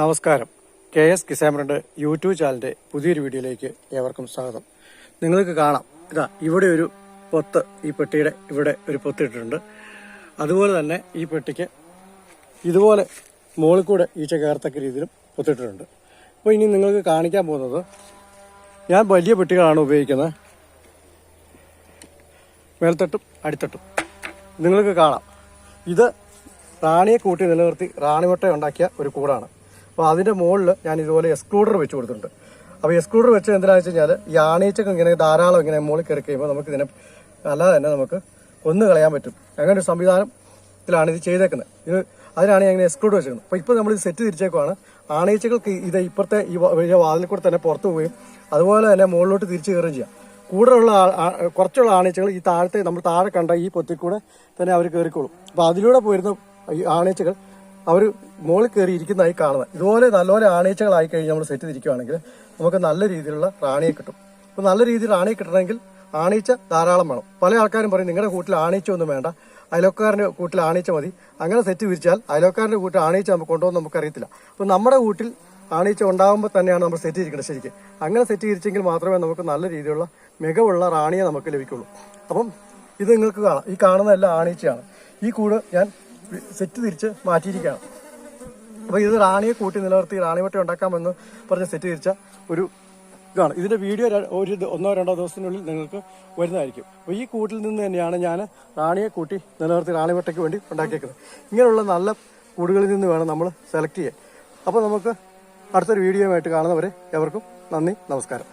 നമസ്കാരം. K S കിസാമറിന്റെ YouTube ചാനലിന്റെ പുതിയൊരു വീഡിയോയിലേക്ക് ഏവർക്കും സ്വാഗതം. നിങ്ങൾക്ക് കാണാം. ഇതാ ഇവിടെ ഒരു പൊത്ത് ഈ പെട്ടിയുടെ ഇവിടെ ഒരു പൊത്തിട്ടിട്ടുണ്ട് അതുപോലെ തന്നെ ഈ പെട്ടിക്ക് ഇതുപോലെ മുകളിൽ കൂടെ ഈച്ച കയറത്തക്ക രീതിയിലും പൊത്തിട്ടിട്ടുണ്ട് അപ്പോൾ ഇനി നിങ്ങൾക്ക് കാണിക്കാൻ പോകുന്നത് ഞാൻ വലിയ പെട്ടികളാണ് ഉപയോഗിക്കുന്നത്. മേൽത്തട്ടും അടിത്തട്ടും. നിങ്ങൾക്ക് കാണാം. ഇത് റാണിയെ കൂട്ടി നിലനിർത്തി റാണിമുട്ട ഉണ്ടാക്കിയ ഒരു കൂടാണ്. അപ്പോൾ അതിന്റെ മുകളിൽ ഞാൻ ഇതുപോലെ എക്സ്ക്ലൂഡർ വെച്ച് കൊടുത്തിട്ടുണ്ട്. അപ്പോൾ എക്സ്ക്ലൂഡർ വെച്ച് എന്തിനാണെന്ന് വെച്ച് കഴിഞ്ഞാൽ ഈ ആണീച്ചൊക്കെ ഇങ്ങനെ ധാരാളം ഇങ്ങനെ മുകളിൽ കയറി കഴിയുമ്പോൾ നമുക്ക് ഇതിനെ അല്ലാതെ തന്നെ നമുക്ക് കൊന്നു കളയാൻ പറ്റും. അങ്ങനെ ഒരു സംവിധാനത്തിലാണ് ഇത് ചെയ്തേക്കുന്നത്. ഇത് അതിനാണ് ഞാൻ ഇങ്ങനെ എക്സ്ക്ലൂഡ് വെച്ചിരുന്നത് അപ്പോൾ ഇപ്പോൾ നമ്മൾ ഇത് സെറ്റ് തിരിച്ചേക്കുവാണ് ആണീച്ചകൾക്ക് ഇത് ഇപ്പുറത്തെ ഈ വലിയ വാതിൽ കൂടെ തന്നെ പുറത്ത് പോവുകയും അതുപോലെ തന്നെ മുകളിലോട്ട് തിരിച്ചു കയറുകയും ചെയ്യാം. കൂടുതലുള്ള കുറച്ചുള്ള ആണീച്ചകൾ ഈ താഴത്തെ നമ്മൾ താഴെ കണ്ട ഈ പൊത്തിൽ കൂടെ തന്നെ അവർ കയറിക്കോളും. അപ്പോൾ അതിലൂടെ പോയിരുന്ന ആണീച്ചകൾ അവർ മുകളിൽ കയറി ഇരിക്കുന്നതായി കാണുന്നത്. ഇതുപോലെ നല്ലപോലെ ആണീച്ചകളായി കഴിഞ്ഞ് നമ്മൾ സെറ്റ് തിരിക്കുകയാണെങ്കിൽ നമുക്ക് നല്ല രീതിയിലുള്ള റാണിയെ കിട്ടും. അപ്പോൾ നല്ല രീതിയിൽ റാണിയെ കിട്ടണമെങ്കിൽ ആണീച്ച ധാരാളം വേണം. പല ആൾക്കാരും പറയും നിങ്ങളുടെ കൂട്ടിൽ ആണീച്ച ഒന്നും വേണ്ട. അയലോക്കാരന്റെ കൂട്ടിൽ ആണീച്ച മതി. അങ്ങനെ സെറ്റ് വിരിച്ചാൽ അയലോക്കാരന്റെ കൂട്ടിൽ ആണീച്ച നമുക്ക് കൊണ്ടുപോകുന്ന നമുക്കറിയത്തില്ല. അപ്പോൾ നമ്മുടെ കൂട്ടിൽ ആണീച്ച ഉണ്ടാകുമ്പോൾ തന്നെയാണ് നമ്മൾ സെറ്റ് ചെയ്തിരിക്കുന്നത് ശരിക്കും. അങ്ങനെ സെറ്റ് ചെയ്തിരിച്ചെങ്കിൽ മാത്രമേ നമുക്ക് നല്ല രീതിയിലുള്ള മികവുള്ള റാണിയെ നമുക്ക് ലഭിക്കുള്ളൂ. അപ്പം ഇത് നിങ്ങൾക്ക് കാണാം. ഈ കാണുന്നതെല്ലാം ആണീച്ചയാണ്. ഈ കൂട് ഞാൻ സെറ്റ് തിരിച്ച് മാറ്റിയിരിക്കുകയാണ്. അപ്പോൾ ഇത് റാണിയെ കൂട്ടി നിലനിർത്തി റാണിവട്ട ഉണ്ടാക്കാമെന്ന് പറഞ്ഞ് സെറ്റ് തിരിച്ച ഒരു ഇതാണ്. ഇതിന്റെ വീഡിയോ ഒരു ഒന്നോ രണ്ടോ ദിവസത്തിനുള്ളിൽ നിങ്ങൾക്ക് വരുന്നതായിരിക്കും. അപ്പോൾ ഈ കൂട്ടിൽ നിന്ന് തന്നെയാണ് ഞാൻ റാണിയെ കൂട്ടി നിലനിർത്തി റാണിവട്ടയ്ക്ക് വേണ്ടി ഉണ്ടാക്കിയേക്കുന്നത്. ഇങ്ങനെയുള്ള നല്ല കൂടുകളിൽ നിന്ന് വേണം നമ്മൾ സെലക്ട് ചെയ്യാൻ. അപ്പോൾ നമുക്ക് അടുത്തൊരു വീഡിയോയുമായിട്ട് കാണുന്നവരെ എവർക്കും നന്ദി നമസ്കാരം.